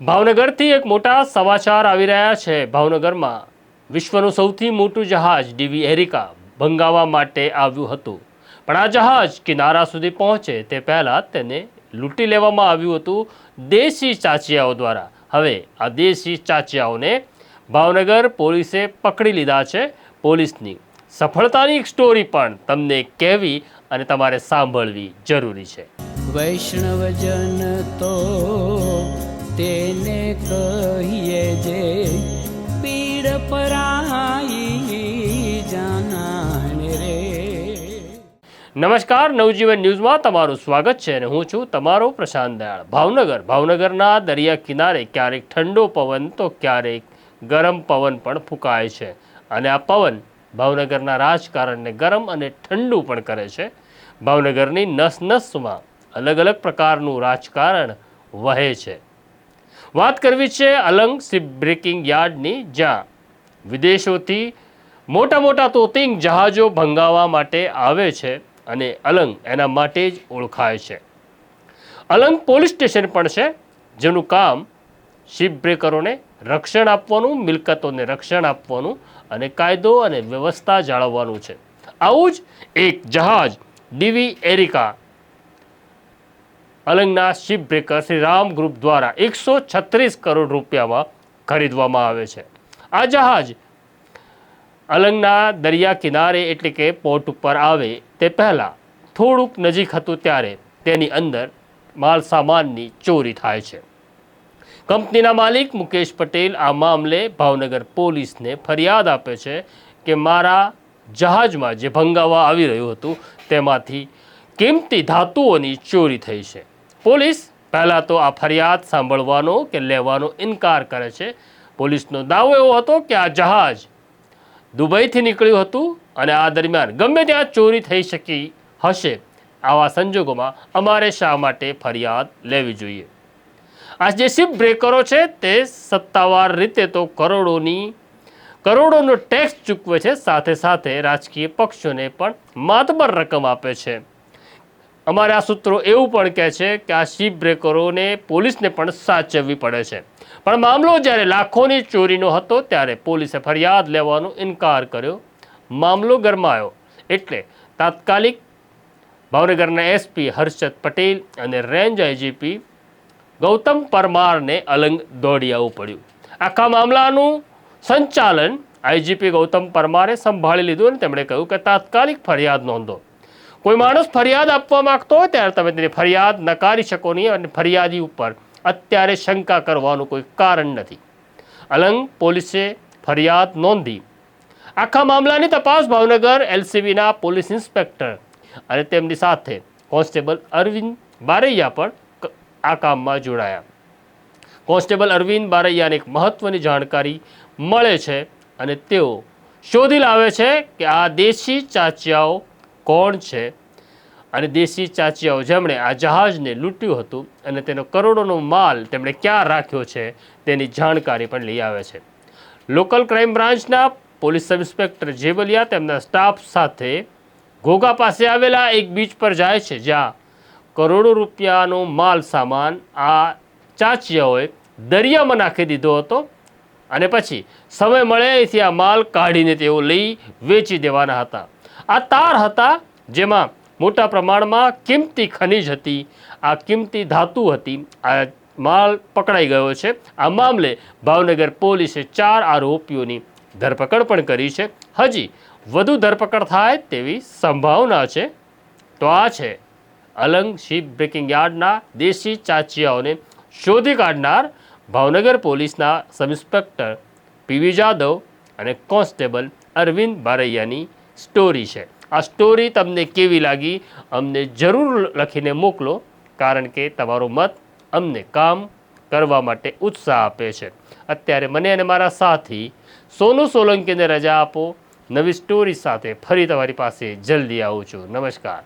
ભાવનગરથી એક મોટા સમાચાર આવી રહ્યા છે. ભાવનગરમાં વિશ્વનું સૌથી મોટું જહાજ ડીવી એરિકા ભંગાવા માટે આવ્યું હતું. પણ આ જહાજ કિનારા સુધી પહોંચે તે પહેલાં તેને લૂંટી લેવામાં આવ્યું હતું દેશી ચાચિયાઓ દ્વારા. હવે આ દેશી ચાચિયાઓને ભાવનગર પોલીસે પકડી લીધા છે. પોલીસની સફળતાની એક સ્ટોરી પણ તમને કહેવી અને તમારે સાંભળવી જરૂરી છે. વૈષ્ણવજન તો તેને કહીએ જે પીડ પરાઈ જાનાને રે. નમસ્કાર, નવજીવન ન્યૂઝમાં તમારું સ્વાગત છે અને હું છું તમારો પ્રશાંત દયાળ. ભાવનગર. ભાવનગરના દરિયા કિનારે ક્યારેક ઠંડો પવન, તો ક્યારેક ગરમ પવન પણ ફૂંકાય છે. અને આ પવન ભાવનગરના રાજકારણને ગરમ અને ઠંડુ પણ કરે છે. ભાવનગરની નસ નસમાં અલગ અલગ પ્રકારનું રાજકારણ વહે છે. વાત કરવી છે અલંગ શિપ બ્રેકિંગ યાર્ડની, જ્યાં વિદેશોથી મોટા મોટા તોતિંગ જહાજો ભંગાવવા માટે આવે છે અને અલંગ એના માટે જ ઓળખાય છે. અલંગ પોલીસ સ્ટેશન પણ છે, જેનું કામ શિપ બ્રેકરોને રક્ષણ આપવાનું, મિલકતોને રક્ષણ આપવાનું અને કાયદો અને વ્યવસ્થા જાળવવાનું છે. આવું જ એક જહાજ ડીવી areca અલંગના ship breaker Shri Ram group દ્વારા એકસો છત્રીસ કરોડ રૂપિયામાં ખરીદવામાં આવે છે. આ જહાજ અલંગના દરિયા કિનારે એટલે કે પોર્ટ ઉપર આવે તે પહેલાં થોડુંક નજીક હતું ત્યારે તેની અંદર માલ સામાનની ચોરી થાય છે. કંપનીના માલિક મુકેશ પટેલ આ મામલે ભાવનગર પોલીસને ફરિયાદ આપે છે કે મારા જહાજમાં જે ભંગાવા આવી રહ્યું હતું તેમાંથી કિંમતી ધાતુઓની ચોરી થઈ છે. પોલીસ પહેલાં તો આ ફરિયાદ સાંભળવાનો કે લેવાનો ઇનકાર કરે છે. પોલીસનો દાવો એવો હતો કે આ જહાજ દુબઈથી નીકળ્યું હતું અને આ દરમિયાન ગમે ત્યાં ચોરી થઈ શકી હશે. આવા સંજોગોમાં અમારે શા માટે ફરિયાદ લેવી જોઈએ? આ જે શિપ બ્રેકરો છે તે સત્તાવાર રીતે તો કરોડોની, કરોડોનો ટેક્સ ચૂકવે છે. સાથે સાથે રાજકીય પક્ષોને પણ માતબર રકમ આપે છે. અમારે આ સૂત્રો એવું પણ કહે છે કે આ શીપ બ્રેકરોને પોલીસને પણ સાચવવી પડે છે. પણ મામલો જ્યારે લાખોની ચોરીનો હતો ત્યારે પોલીસે ફરિયાદ લેવાનો ઇનકાર કર્યો. મામલો ગરમાયો. એટલે તાત્કાલિક ભાવનગરના એસપી હર્ષદ પટેલ અને રેન્જ આઈજીપી ગૌતમ પરમારને અલંગ દોડી આવવું પડ્યું. આખા મામલાનું સંચાલન આઈજીપી ગૌતમ પરમારે સંભાળી લીધું અને તેમણે કહ્યું કે તાત્કાલિક ફરિયાદ નોંધો. કોઈ માણસ ફરિયાદ આપવા માંગતો હોય ત્યારે તમે તેની ફરિયાદ નકારી શકો નહીં અને ફરિયાદી ઉપર અત્યારે શંકા કરવાનું કોઈ કારણ નથી. અલંગ પોલીસે ફરિયાદ નોંધી. આખા મામલાની તપાસ ભાવનગર એલસીબીના પોલીસ ઇન્સ્પેક્ટર અને તેમની સાથે કોન્સ્ટેબલ અરવિંદ બારૈયા પણ આ કામમાં જોડાયા. કોન્સ્ટેબલ અરવિંદ બારૈયાને એક મહત્વની જાણકારી મળે છે અને તેઓ શોધી લાવે છે કે આ દેશી ચાચિયાઓ કોણ છે? અને દેશી ચાચિયાઓ જેમણે આ જહાજને લૂંટ્યું હતું અને તેનો કરોડોનો માલ તેમણે ક્યાં રાખ્યો છે તેની જાણકારી પણ લઈ આવે છે. લોકલ ક્રાઇમ બ્રાન્ચના પોલીસ સબ ઇન્સ્પેક્ટર જેબલિયા તેમના સ્ટાફ સાથે ઘોઘા પાસે આવેલા એક બીચ પર જાય છે, જ્યાં કરોડો રૂપિયાનો માલ સામાન આ ચાચિયાઓએ દરિયામાં નાખી દીધો હતો અને પછી સમય મળે એથી આ માલ કાઢીને તેઓ લઈ વેચી દેવાના હતા. આ તાર હતા જેમાં મોટા પ્રમાણમાં કિંમતી ખનિજ હતી. આ કિંમતી ધાતુ હતી. આ માલ પકડાઈ ગયો છે. આ મામલે ભાવનગર પોલીસે ચાર આરોપીઓની ધરપકડ પણ કરી છે. હજી વધુ ધરપકડ થાય તેવી સંભાવના છે. તો આ છે અલંગ શીપ બ્રેકિંગ યાર્ડના દેશી ચાચિયાઓને શોધી કાઢનાર ભાવનગર પોલીસના સબ ઇન્સ્પેક્ટર પીવી જાદવ અને કોન્સ્ટેબલ અરવિંદ બારૈયાની સ્ટોરી છે. આ સ્ટોરી તમને કેવી લાગી? અમને જરૂર લખીને મોકલો, કારણ કે તમારો મત અમને કામ કરવા માટે ઉત્સાહ આપે છે. અત્યારે મને અને મારા સાથી સોનુ સોલંકીને રજા આપો. નવી સ્ટોરી સાથે ફરી તમારી પાસે જલ્દી આવું છું. નમસ્કાર.